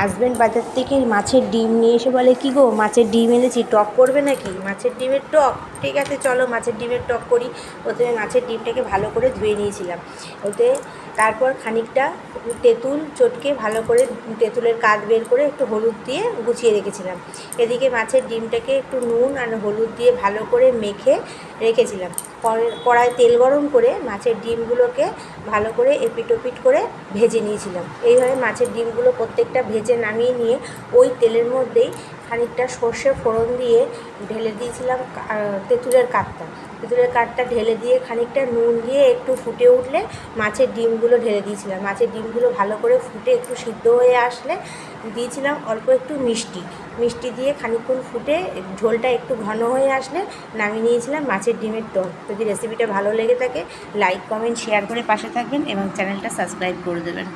Husband বাজার থেকে মাছের ডিম নিয়ে এসে বলে, কি গো, মাছের ডিম এনেছি, টক করবে নাকি? মাছের ডিমের টক, ঠিক আছে, চলো মাছের ডিমের টক করি। প্রথমে মাছের ডিমটাকে ভালো করে ধুয়ে নিয়েছিলাম। ওতে তারপর খানিকটা তেঁতুল চটকে ভালো করে তেঁতুলের কাঠ বের করে একটু হলুদ দিয়ে গুছিয়ে রেখেছিলাম। এদিকে মাছের ডিমটাকে একটু নুন আর হলুদ দিয়ে ভালো করে মেখে রেখেছিলাম। কড়ায় তেল গরম করে মাছের ডিমগুলোকে ভালো করে এপিটোপিট করে ভেজে নিয়েছিলাম। এইভাবে মাছের ডিমগুলো প্রত্যেকটা ভেজে নামিয়ে নিয়ে ওই তেলের মধ্যেই খানিকটা সর্ষে ফোড়ন দিয়ে ঢেলে দিয়েছিলাম তেঁতুলের কাঠটা। তেঁতুলের কাঠটা ঢেলে দিয়ে খানিকটা নুন দিয়ে একটু ফুটে উঠলে মাছের ডিমগুলো ঢেলে দিয়েছিলাম। মাছের ডিমগুলো ভালো করে ফুটে একটু সিদ্ধ হয়ে আসলে দিয়েছিলাম অল্প একটু মিষ্টি। মিষ্টি দিয়ে খানিকক্ষণ ফুটে ঝোলটা একটু ঘন হয়ে আসলে নামিয়ে নিয়েছিলাম মাছের ডিমের টক যদি রেসিপিটা ভালো লেগে থাকে লাইক কমেন্ট শেয়ার করে পাশে থাকবেন এবং চ্যানেলটা সাবস্ক্রাইব করে দেবেন।